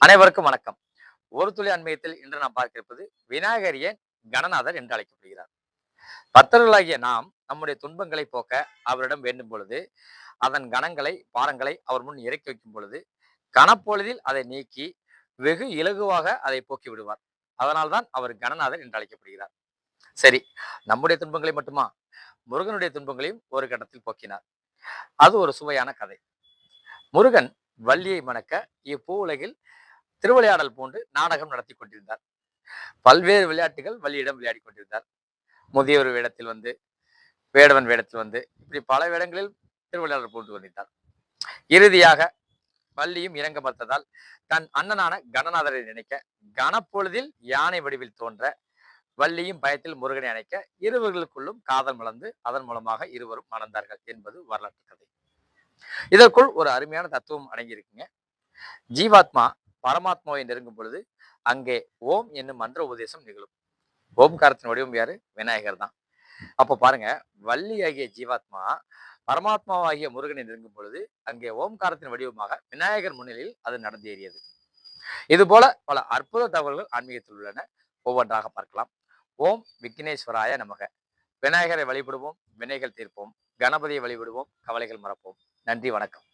அனைவருக்கும் வணக்கம். ஒரு துளி அண்மையத்தில் இன்று நாம் பார்க்க இருப்பது விநாயகர் ஏன் கணநாதர் என்று அழைக்கப்படுகிறார். பக்தர்களாகிய நாம் நம்முடைய துன்பங்களை போக்க அவரிடம் வேண்டும் பொழுது அதன் கணங்களை பாரங்களை அவர் முன் இறக்கி வைக்கும் பொழுது கணப்பொழுதில் அதை நீக்கி வெகு இலகுவாக அதை போக்கி விடுவார். அதனால்தான் அவர் கணநாதர் என்று அழைக்கப்படுகிறார். சரி நம்முடைய துன்பங்களை மட்டுமா? முருகனுடைய துன்பங்களையும் ஒரு கட்டத்தில் போக்கினார். அது ஒரு சுவையான கதை. முருகன் வள்ளியை மணக்க இப்பூ உலகில் திருவிளையாடல் போன்று நாடகம் நடத்தி கொண்டிருந்தார். பல்வேறு விளையாட்டுகள் வள்ளியிடம் விளையாடி கொண்டிருந்தார். முதியோர் வேடத்தில் வந்து வேடவன் வேடத்தில் வந்து இப்படி பல வேடங்களில் திருவிளையாடல் போட்டு வந்திருந்தார். இறுதியாக வள்ளியும் இறங்க மறுத்ததால் தன் அண்ணனான கணநாதரை நினைக்க கனப்பொழுதில் யானை வடிவில் தோன்ற வள்ளியும் பயத்தில் முருகனை அணைக்க இருவர்களுக்குள்ளும் காதல் மலர்ந்து அதன் மூலமாக இருவரும் மணந்தார்கள் என்பது வரலாற்று கதை. இதற்குள் ஒரு அருமையான தத்துவம் அடங்கியிருக்குங்க. ஜீவாத்மா பரமாத்மாவை நெருங்கும் பொழுது அங்கே ஓம் என்னும் மந்திர உபதேசம் நிகழும். ஓம்காரத்தின் வடிவம் யாரு? விநாயகர் தான். அப்போ பாருங்க வள்ளி ஆகிய ஜீவாத்மா பரமாத்மாவாகிய முருகனை நெருங்கும் பொழுது அங்கே ஓம்காரத்தின் வடிவமாக விநாயகர் முன்னிலையில் அது நடந்தேறியது. இது போல பல அற்புத தகவல்கள் ஆன்மீகத்தில் உள்ளன. ஒவ்வொன்றாக பார்க்கலாம். ஓம் விக்னேஸ்வராய நமக. விநாயகரை வழிபடுவோம் வினைகள் தீர்ப்போம் கணபதியை வழிபடுவோம் கவலைகள் மறப்போம். நன்றி வணக்கம்.